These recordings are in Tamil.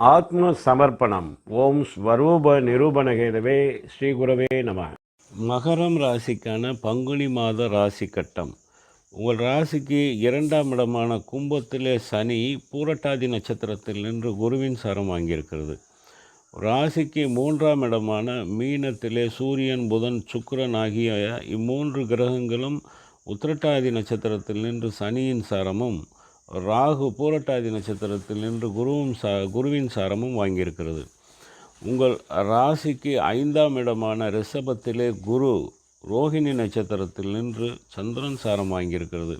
ஆத்ம சமர்ப்பணம் ஓம் ஸ்வரூப நிரூபணகேதவே ஸ்ரீ குரவே நம. மகரம் ராசிக்கான பங்குனி மாத ராசி கட்டம். உங்கள் ராசிக்கு இரண்டாம் இடமான கும்பத்திலே சனி பூரட்டாதி நட்சத்திரத்தில் நின்று குருவின் சரம் வாங்கியிருக்கிறது. ராசிக்கு மூன்றாம் இடமான மீனத்திலே சூரியன் புதன் சுக்கரன் ஆகிய இம்மூன்று கிரகங்களும் உத்திரட்டாதி நட்சத்திரத்தில் நின்று சனியின் சாரமும் ராகு பூரட்டாதி நட்சத்திரத்தில் நின்று குருவும் சா குருவின் சாரமும் வாங்கியிருக்கிறது. உங்கள் ராசிக்கு ஐந்தாம் இடமான ரிஷபத்திலே குரு ரோஹிணி நட்சத்திரத்தில் நின்று சந்திரன் சாரம் வாங்கியிருக்கிறது.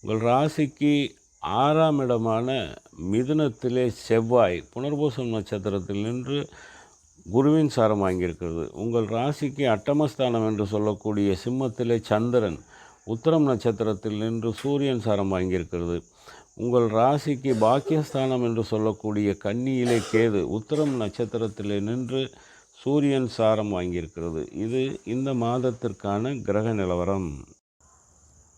உங்கள் ராசிக்கு ஆறாம் இடமான மிதுனத்திலே செவ்வாய் புனர்பூசம் நட்சத்திரத்தில் நின்று குருவின் சாரம் வாங்கியிருக்கிறது. உங்கள் ராசிக்கு அட்டமஸ்தானம் என்று சொல்லக்கூடிய சிம்மத்திலே சந்திரன் உத்தரம் நட்சத்திரத்தில் நின்று சூரியன் சாரம் வாங்கியிருக்கிறது. உங்கள் ராசிக்கு பாக்கியஸ்தானம் என்று சொல்லக்கூடிய கன்னியிலே கேது உத்தரம் நட்சத்திரத்தில் நின்று சூரியன் சாரம் வாங்கியிருக்கிறது. இது இந்த மாதத்திற்கான கிரக நிலவரம்.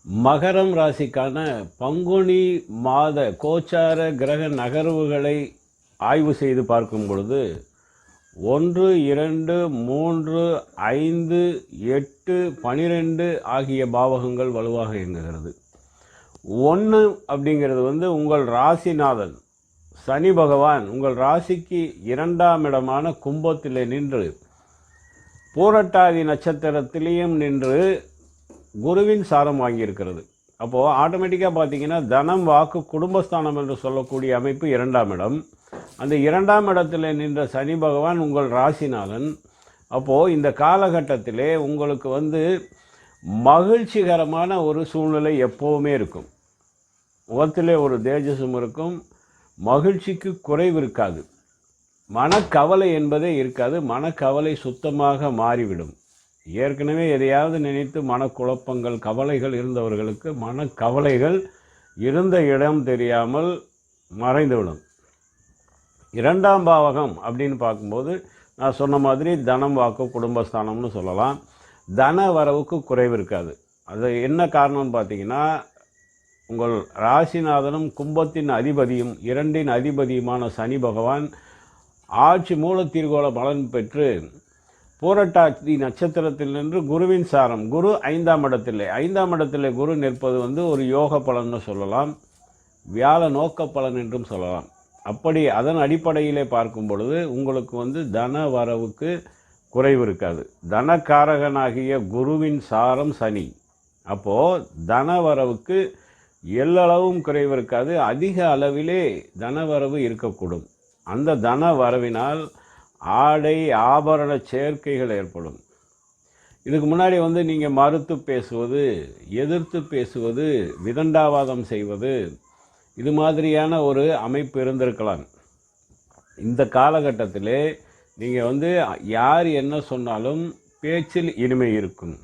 மகரம் ராசிக்கான பங்குனி மாத கோச்சார கிரக நகர்வுகளை ஆய்வு செய்து பார்க்கும் பொழுது ஒன்று இரண்டு மூன்று ஐந்து எட்டு பனிரெண்டு ஆகிய பாவகங்கள் வலுவாக இயங்குகிறது. ஒன்று அப்படிங்கிறது வந்து உங்கள் ராசிநாதன் சனி பகவான் உங்கள் ராசிக்கு இரண்டாம் இடமான கும்பத்தில் நின்று பூரட்டாதி நட்சத்திரத்திலையும் நின்று குருவின் சாரம் வாங்கியிருக்கிறது. அப்போது ஆட்டோமேட்டிக்காக பார்த்தீங்கன்னா தனம் வாக்கு குடும்பஸ்தானம் என்று சொல்லக்கூடிய அமைப்பு இரண்டாம் இடம். அந்த இரண்டாம் இடத்துல நின்ற சனி பகவான் உங்கள் ராசிநாதன். அப்போது இந்த காலகட்டத்திலே உங்களுக்கு வந்து மகிழ்ச்சிகரமான ஒரு சூழ்நிலை எப்போவுமே இருக்கும். முகத்திலே ஒரு தேஜஸும் இருக்கும். மகிழ்ச்சிக்கு குறைவு இருக்காது. மனக்கவலை என்பதே இருக்காது. மனக்கவலை சுத்தமாக மாறிவிடும். ஏற்கனவே எதையாவது நினைத்து மனக்குழப்பங்கள் கவலைகள் இருந்தவர்களுக்கு மனக்கவலைகள் இருந்த இடம் தெரியாமல் மறைந்துவிடும். இரண்டாம் பாவகம் அப்படின்னு பார்க்கும்போது நான் சொன்ன மாதிரி தனம் வாக்கு குடும்பஸ்தானம்னு சொல்லலாம். தன வரவுக்கு குறைவு இருக்காது. அது என்ன காரணம்னு பார்த்தீங்கன்னா உங்கள் ராசிநாதனும் கும்பத்தின் அதிபதியும் இரண்டின் அதிபதியுமான சனி பகவான் ஆட்சி மூலத்தீர்கோள பலன் பெற்று பூரட்டாதி நட்சத்திரத்தில் நின்று குருவின் சாரம் குரு ஐந்தாம் இடத்திலே. ஐந்தாம் இடத்திலே குரு நிற்பது வந்து ஒரு யோக பலன்னு சொல்லலாம். வியாழ நோக்க பலன் என்றும் சொல்லலாம். அப்படி அதன் அடிப்படையிலே பார்க்கும் பொழுது உங்களுக்கு வந்து தன வரவுக்கு குறைவு இருக்காது. தனக்காரகனாகிய குருவின் சாரம் சனி. அப்போது தன வரவுக்கு எல்லளவும் குறைவு இருக்காது. அதிக அளவிலே தனவரவு இருக்கக்கூடும். அந்த தன வரவினால் ஆடை ஆபரண சேர்க்கைகள் ஏற்படும். இதுக்கு முன்னாடி வந்து நீங்கள் மறுத்து பேசுவது எதிர்த்து பேசுவது விதண்டாவாதம் செய்வது இது மாதிரியான ஒரு அமைப்பு இருந்திருக்கலாம். இந்த காலகட்டத்தில் நீங்கள் வந்து யார் என்ன சொன்னாலும் பேச்சில் இனிமை இருக்கும்.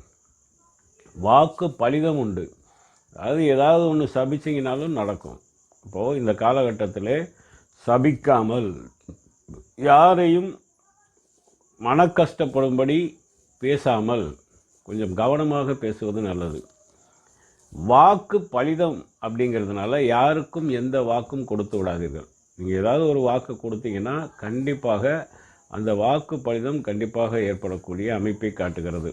வாக்கு பலிதம் உண்டு. அதாவது ஏதாவது ஒன்று சபிச்சிங்கனாலும் நடக்கும். இப்போது இந்த காலகட்டத்தில் சபிக்காமல் யாரையும் மன கஷ்டப்படும்படி பேசாமல் கொஞ்சம் கவனமாக பேசுவது நல்லது. வாக்கு பலிதம் அப்படிங்கிறதுனால யாருக்கும் எந்த வாக்கும் கொடுத்து விடாதீர்கள். நீங்கள் ஏதாவது ஒரு வாக்கு கொடுத்தீங்கன்னா கண்டிப்பாக அந்த வாக்கு பலிதம் கண்டிப்பாக ஏற்படக்கூடிய அமைப்பை காட்டுகிறது.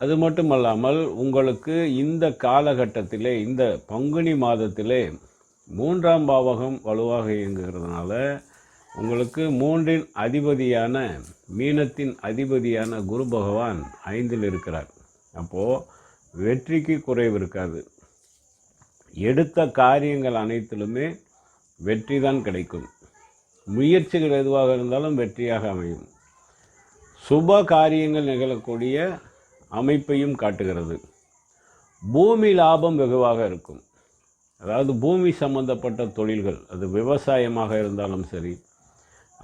அது மட்டுமல்லாமல் உங்களுக்கு இந்த காலகட்டத்திலே இந்த பங்குனி மாதத்திலே மூன்றாம் பாவகம் வலுவாக இயங்குகிறதுனால உங்களுக்கு மூன்றின் அதிபதியான மீனத்தின் அதிபதியான குரு பகவான் ஐந்தில் இருக்கிறார். அப்போது வெற்றிக்கு குறைவு இருக்காது. எடுத்த காரியங்கள் அனைத்திலுமே வெற்றி தான் கிடைக்கும். முயற்சிகள் எதுவாக இருந்தாலும் வெற்றியாக அமையும். சுப காரியங்கள் நிகழக்கூடிய அமைப்பையும் காட்டுகிறது. பூமி லாபம் வெகுவாக இருக்கும். அதாவது பூமி சம்பந்தப்பட்ட தொழில்கள் அது விவசாயமாக இருந்தாலும் சரி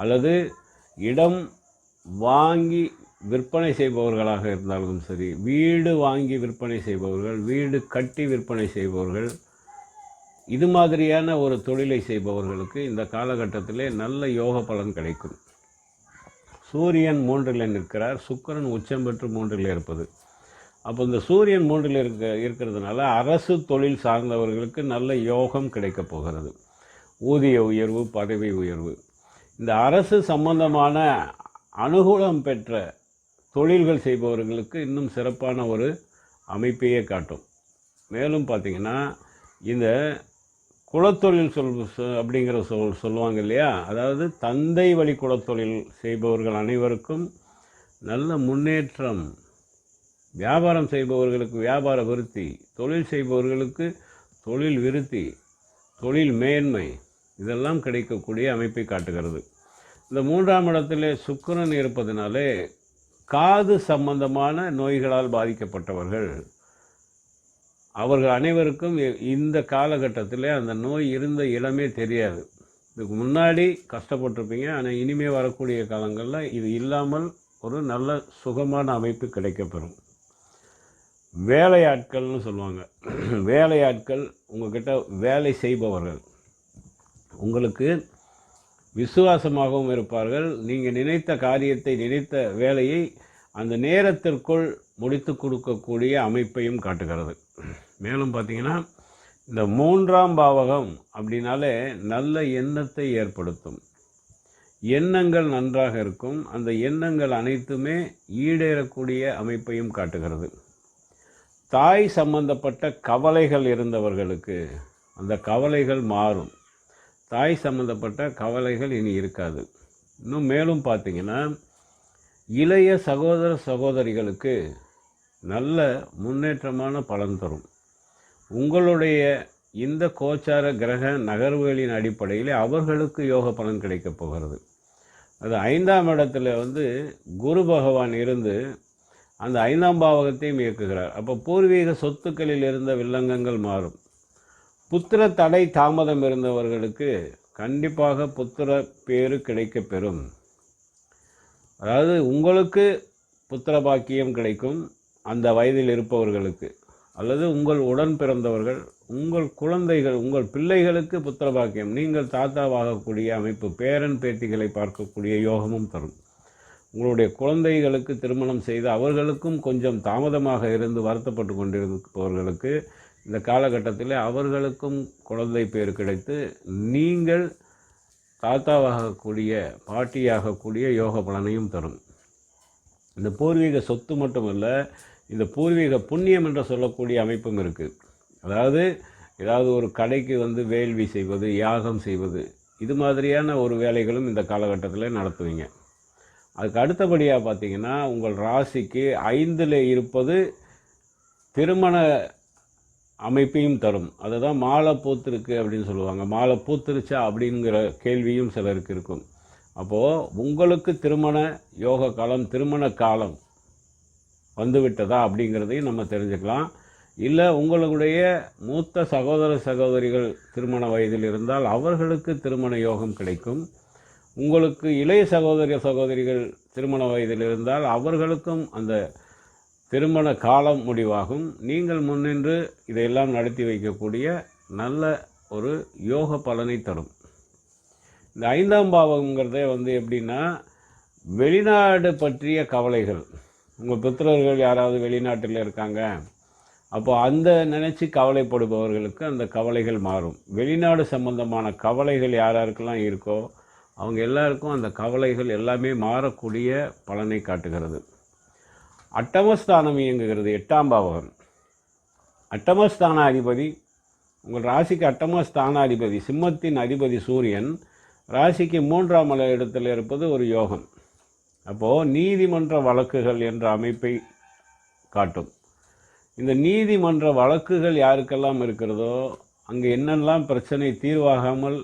அல்லது இடம் வாங்கி விற்பனை செய்பவர்களாக இருந்தாலும் சரி வீடு வாங்கி விற்பனை செய்பவர்கள் வீடு கட்டி விற்பனை செய்பவர்கள் இது மாதிரியான ஒரு தொழிலை செய்பவர்களுக்கு இந்த காலகட்டத்திலே நல்ல யோக பலன் கிடைக்கும். சூரியன் மூன்றில் நிற்கிறார் சுக்கிரன் உச்சம் பெற்று மூன்றில் இருப்பது. அப்போ இந்த சூரியன் மூன்றில் இருக்க இருக்கிறதுனால அரசு தொழில் சார்ந்தவர்களுக்கு நல்ல யோகம் கிடைக்கப் போகிறது. ஊதிய உயர்வு பதவி உயர்வு. இந்த அரசு சம்பந்தமான அனுகூலம் பெற்ற தொழில்கள் செய்பவர்களுக்கு இன்னும் சிறப்பான ஒரு அமைப்பையே காட்டும். மேலும் பார்த்திங்கன்னா இந்த குலத்தொழில் சொல் சொ- அப்படிங்கிற சொல் சொல்லுவாங்க இல்லையா? அதாவது தந்தை வழி குலத்தொழில் செய்பவர்கள் அனைவருக்கும் நல்ல முன்னேற்றம் வியாபாரம் செய்பவர்களுக்கு வியாபார விருத்தி தொழில் செய்பவர்களுக்கு தொழில் விருத்தி தொழில் மேன்மை இதெல்லாம் கிடைக்கக்கூடிய அமைப்பை காட்டுகிறது. இந்த மூன்றாம் இடத்திலே சுக்கரன் இருப்பதினாலே காது சம்பந்தமான நோய்களால் பாதிக்கப்பட்டவர்கள் அவர்கள் அனைவருக்கும் இந்த காலகட்டத்தில் அந்த நோய் இருந்த இடமே தெரியாது. இதுக்கு முன்னாடி கஷ்டப்பட்டிருப்பீங்க ஆனால் இனிமே வரக்கூடிய காலங்களில் இது இல்லாமல் ஒரு நல்ல சுகமான அமைப்பு கிடைக்கப்பெறும். வேலையாட்கள்னு சொல்லுவாங்க. வேலையாட்கள் உங்கள்கிட்ட வேலை செய்பவர்கள். உங்களுக்கு விசுவாசமாகவும் இருப்பார்கள். நீங்கள் நினைத்த காரியத்தை நினைத்த வேலையை அந்த நேரத்திற்குள் முடித்து கொடுக்கக்கூடிய அமைப்பையும் காட்டுகிறது. மேலும் பார்த்தீங்கன்னா இந்த மூன்றாம் பாவகம் அப்படின்னாலே நல்ல எண்ணத்தை ஏற்படுத்தும். எண்ணங்கள் நன்றாக இருக்கும். அந்த எண்ணங்கள் அனைத்துமே ஈடேறக்கூடிய அமைப்பையும் காட்டுகிறது. தாய் சம்பந்தப்பட்ட கவலைகள் இருந்தவர்களுக்கு அந்த கவலைகள் மாறும். தாய் சம்பந்தப்பட்ட கவலைகள் இனி இருக்காது. இன்னும் மேலும் பார்த்தீங்கன்னா இளைய சகோதர சகோதரிகளுக்கு நல்ல முன்னேற்றமான பலன் தரும். உங்களுடைய இந்த கோச்சார கிரக நகர்வுகளின் அடிப்படையில் அவர்களுக்கு யோக பலன் கிடைக்கப் போகிறது. அது ஐந்தாம் இடத்துல வந்து குரு பகவான் இருந்து அந்த ஐந்தாம் பாவகத்தையும் இயக்குகிறார். அப்போ பூர்வீக சொத்துக்களில் இருந்த வில்லங்கங்கள் மாறும். புத்திர தடை தாமதம் இருந்தவர்களுக்கு கண்டிப்பாக புத்திர பேரு கிடைக்கப் பெறும் அதாவது உங்களுக்கு புத்திர பாக்கியம் கிடைக்கும் அந்த வயதில் இருப்பவர்களுக்கு. அல்லது உங்கள் உடன் பிறந்தவர்கள் உங்கள் குழந்தைகள் உங்கள் பிள்ளைகளுக்கு புத்திர பாக்கியம் நீங்கள் தாத்தாவாகக்கூடிய அமைப்பு பேரன் பேத்திகளை பார்க்கக்கூடிய யோகமும் தரும். உங்களுடைய குழந்தைகளுக்கு திருமணம் செய்து அவர்களுக்கும் கொஞ்சம் தாமதமாக இருந்து வருத்தப்பட்டு கொண்டிருப்பவர்களுக்கு இந்த காலகட்டத்தில் அவர்களுக்கும் குழந்தை பேர் கிடைத்து நீங்கள் தாத்தாவாகக்கூடிய பாட்டியாகக்கூடிய யோக பலனையும் தரும். இந்த பூர்வீக சொத்து மட்டுமல்ல இந்த பூர்வீக புண்ணியம் என்று சொல்லக்கூடிய அமைப்பும் இருக்குது அதாவது ஏதாவது ஒரு கடைக்கு வந்து வேள்வி செய்வது யாகம் செய்வது இது மாதிரியான ஒரு வேலைகளும் இந்த காலகட்டத்தில் நடத்துவீங்க. அதுக்கு அடுத்தபடியாக பார்த்தீங்கன்னா உங்கள் ராசிக்கு ஐந்தில் இருப்பது திருமண அமைப்பையும் தரும். அதுதான் மாலை பூத்திருக்கு அப்படின்னு சொல்லுவாங்க. மாலை பூத்திருச்சா அப்படிங்கிற கேள்வியும் சிலருக்கு இருக்கும். அப்போது உங்களுக்கு திருமண யோக காலம் திருமண காலம் வந்துவிட்டதா அப்படிங்கிறதையும் நம்ம தெரிஞ்சுக்கலாம். இல்லை உங்களுடைய மூத்த சகோதர சகோதரிகள் திருமண வயதில் இருந்தால் அவர்களுக்கு திருமண யோகம் கிடைக்கும். உங்களுக்கு இளைய சகோதர சகோதரிகள் திருமண வயதில் இருந்தால் அவர்களுக்கும் அந்த திருமண காலம் முடிவாகும். நீங்கள் முன்னின்று இதையெல்லாம் நடத்தி வைக்கக்கூடிய நல்ல ஒரு யோக பலனை தரும். இந்த ஐந்தாம் பாவங்கிறதே வந்து எப்படின்னா வெளிநாடு பற்றிய கவலைகள். உங்கள் புத்திரர்கள் யாராவது வெளிநாட்டில் இருக்காங்க அப்போ அந்த நினச்சி கவலைப்படுபவர்களுக்கு அந்த கவலைகள் மாறும். வெளிநாடு சம்பந்தமான கவலைகள் யார் யாருக்கெல்லாம் இருக்கோ அவங்க எல்லாருக்கும் அந்த கவலைகள் எல்லாமே மாறக்கூடிய பலனை காட்டுகிறது. அட்டமஸ்தானம் இயங்குகிறது எட்டாம் பாவகம். அட்டமஸ்தான அதிபதி உங்கள் ராசிக்கு அட்டமஸ்தான அதிபதி சிம்மத்தின் அதிபதி சூரியன் ராசிக்கு மூன்றாம் மலை இடத்தில் இருப்பது ஒரு யோகம். அப்போது நீதிமன்ற வழக்குகள் என்ற அமைப்பை காட்டும். இந்த நீதிமன்ற வழக்குகள் யாருக்கெல்லாம் இருக்கிறதோ அங்கே என்னெல்லாம் பிரச்சனை தீர்வாகாமல்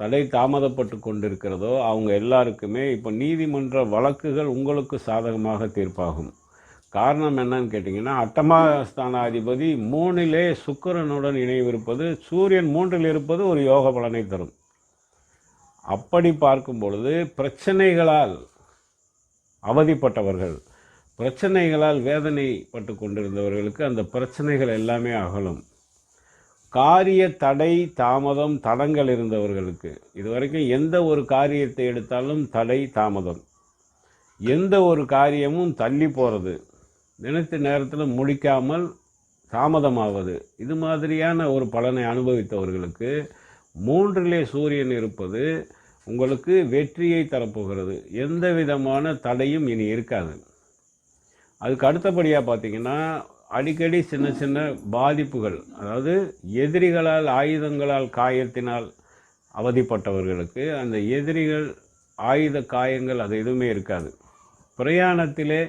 தடை தாமதப்பட்டு கொண்டிருக்கிறதோ அவங்க எல்லாருக்குமே இப்போ நீதிமன்ற வழக்குகள் உங்களுக்கு சாதகமாக தீர்ப்பாகும். காரணம் என்னன்னு கேட்டிங்கன்னா அட்டமாஸ்தானாதிபதி மூணிலே சுக்கிரனுடன் இணைவிருப்பது சூரியன் மூன்றில் இருப்பது ஒரு யோக பலனை தரும். அப்படி பார்க்கும் பொழுது பிரச்சனைகளால் அவதிப்பட்டவர்கள் பிரச்சனைகளால் வேதனைப்பட்டு கொண்டிருந்தவர்களுக்கு அந்த பிரச்சனைகள் எல்லாமே அகலும். காரிய தடை தாமதம் தடங்கள் இருந்தவர்களுக்கு இதுவரைக்கும் எந்த ஒரு காரியத்தை எடுத்தாலும் தடை தாமதம். எந்த ஒரு காரியமும் தள்ளி போகிறது நினைத்த நேரத்தில் முடிக்காமல் தாமதமாவது. இது மாதிரியான ஒரு பலனை அனுபவித்தவர்களுக்கு மூன்றிலே சூரியன் இருப்பது உங்களுக்கு வெற்றியை தரப்போகிறது. எந்த விதமான தடையும் இனி இருக்காது. அதுக்கு அடுத்தபடியாக பார்த்தீங்கன்னா அடிக்கடி சின்ன சின்ன பாதிப்புகள் அதாவது எதிரிகளால் ஆயுதங்களால் காயத்தினால் அவதிப்பட்டவர்களுக்கு அந்த எதிரிகள் ஆயுத காயங்கள் அது எதுவுமே இருக்காது. பிரயாணத்திலே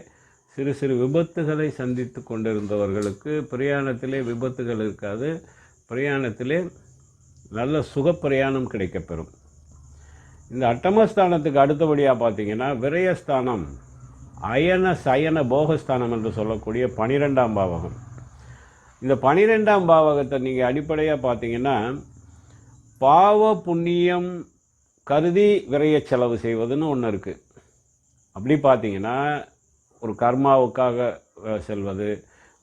சிறு சிறு விபத்துகளை சந்தித்து கொண்டிருந்தவர்களுக்கு பிரயாணத்திலே விபத்துகள் இருக்காது. பிரயாணத்திலே நல்ல சுகப்பிரயாணம் கிடைக்கப்பெறும். இந்த அட்டமஸ்தானத்துக்கு அடுத்தபடியாக பார்த்தீங்கன்னா விரயஸ்தானம் அயன சயன போகஸ்தானம் என்று சொல்லக்கூடிய பனிரெண்டாம் பாவகம். இந்த பனிரெண்டாம் பாவகத்தை நீங்கள் அடிப்படையாக பார்த்தீங்கன்னா பாவ புண்ணியம் கருதி விரைய செலவு செய்வதுன்னு ஒன்று இருக்குது அப்படி பார்த்தீங்கன்னா ஒரு கர்மாவுக்காக செல்வது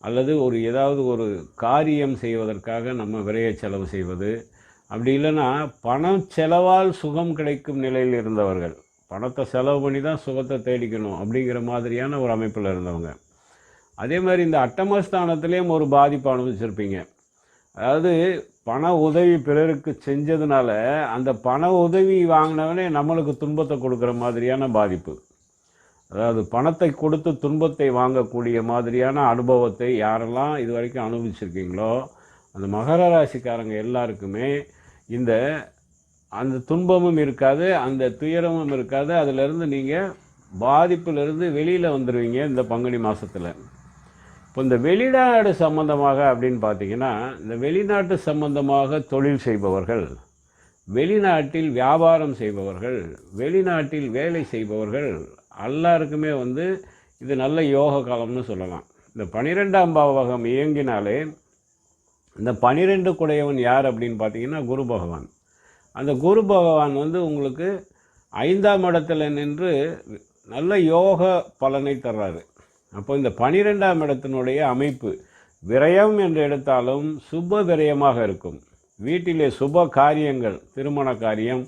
அல்லது ஒரு ஏதாவது ஒரு காரியம் செய்வதற்காக நம்ம விரைய செலவு செய்வது. அப்படி இல்லைன்னா பணம் செலவால் சுகம் கிடைக்கும் நிலையில் இருந்தவர்கள் பணத்தை செலவு பண்ணி தான் சுகத்தை தேடிக்கணும் அப்படிங்கிற மாதிரியான ஒரு அமைப்பில் இருந்தவங்க. அதே மாதிரி இந்த அட்டமஸ்தானத்துலேயும் ஒரு பாதிப்பு அனுபவிச்சிருப்பீங்க. அதாவது பண உதவி பிறருக்கு செஞ்சதுனால அந்த பண உதவி வாங்கினவனே நம்மளுக்கு துன்பத்தை கொடுக்குற மாதிரியான பாதிப்பு. அதாவது பணத்தை கொடுத்து துன்பத்தை வாங்கக்கூடிய மாதிரியான அனுபவத்தை யாரெல்லாம் இது வரைக்கும் அனுபவிச்சிருக்கீங்களோ அந்த மகர ராசிக்காரங்க எல்லாருக்குமே இந்த அந்த துன்பமும் இருக்காது அந்த துயரமும் இருக்காது. அதிலிருந்து நீங்கள் பாதிப்பிலிருந்து வெளியில் வந்துடுவீங்க இந்த பங்குனி மாதத்தில் இப்போ இந்த வெளிநாடு சம்பந்தமாக அப்படின்னு பார்த்தீங்கன்னா இந்த வெளிநாட்டு சம்பந்தமாக தொழில் செய்பவர்கள் வெளிநாட்டில் வியாபாரம் செய்பவர்கள் வெளிநாட்டில் வேலை செய்பவர்கள் எல்லாருக்குமே வந்து இது நல்ல யோக காலம்னு சொல்லலாம். இந்த பனிரெண்டாம் பாவகம் இயங்கினாலே இந்த பனிரெண்டு குடையவன் யார் அப்படின்னு பார்த்தீங்கன்னா குரு பகவான். அந்த குரு பகவான் வந்து உங்களுக்கு ஐந்தாம் இடத்துல நின்று நல்ல யோக பலனை தர்றாரு. அப்போ இந்த பனிரெண்டாம் இடத்தினுடைய அமைப்பு விரயம் என்று எடுத்தாலும் சுப விரயமாக இருக்கும். வீட்டிலே சுப காரியங்கள் திருமண காரியம்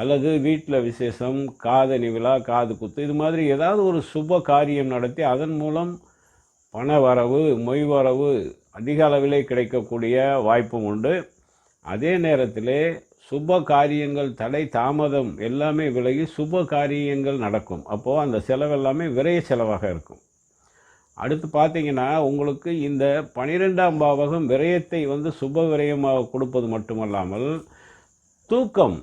அல்லது வீட்டில் விசேஷம் காதணி விழா காது குத்து இது மாதிரி ஏதாவது ஒரு சுப காரியம் நடத்தி அதன் மூலம் பண வரவு மொய் வரவு அதிக அளவிலே கிடைக்கக்கூடிய வாய்ப்பும் உண்டு. அதே நேரத்தில் சுப காரியங்கள் தடை தாமதம் எல்லாமே விலகி சுப காரியங்கள் நடக்கும். அப்போது அந்த செலவு எல்லாமே விரைய செலவாக இருக்கும். அடுத்து பார்த்தீங்கன்னா உங்களுக்கு இந்த பனிரெண்டாம் பாவகம் விரயத்தை வந்து சுப விரயமாக கொடுப்பது மட்டுமல்லாமல் தூக்கம்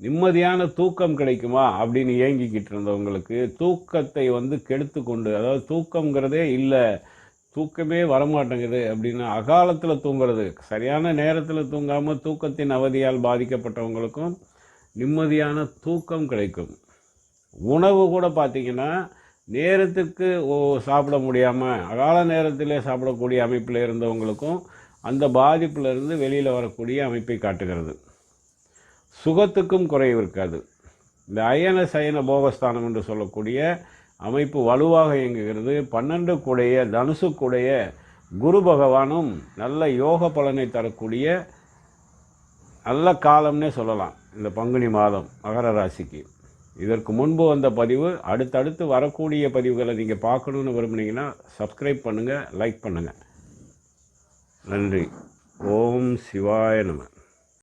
நிம்மதியான தூக்கம் கிடைக்குமா அப்படின்னு ஏங்கிக்கிட்டு இருந்தவங்களுக்கு தூக்கத்தை வந்து கெடுத்து கொண்டு அதாவது தூக்கங்கிறதே இல்லை தூக்கமே வரமாட்டேங்குது அப்படின்னு அகாலத்தில் தூங்குறது சரியான நேரத்தில் தூங்காமல் தூக்கத்தின் அவதியால் பாதிக்கப்பட்டவங்களுக்கும் நிம்மதியான தூக்கம் கிடைக்கும். உணவு கூட பார்த்திங்கன்னா நேரத்துக்கு ஓ சாப்பிட முடியாமல் அகால நேரத்திலே சாப்பிடக்கூடிய அமைப்பில் இருந்தவங்களுக்கும் அந்த பாதிப்பிலிருந்து வெளியில் வரக்கூடிய அமைப்பை காட்டுகிறது. சுகத்துக்கும் குறைவு இருக்காது. இந்த அயன சயன போகஸ்தானம் என்று சொல்லக்கூடிய அமைப்பு வலுவாக இயங்குகிறது. பன்னெண்டு கூடைய தனுசு கூடைய குரு பகவானும் நல்ல யோக பலனை தரக்கூடிய நல்ல காலம்னே சொல்லலாம். இந்த பங்குனி மாதம் மகர ராசிக்கு. இதற்கு முன்பு வந்த பதிவு அடுத்தடுத்து வரக்கூடிய பதிவுகளை நீங்கள் பார்க்கணுன்னு விரும்புனீங்கன்னா சப்ஸ்கிரைப் பண்ணுங்கள் லைக் பண்ணுங்கள் நன்றி. ஓம் சிவாய நமன்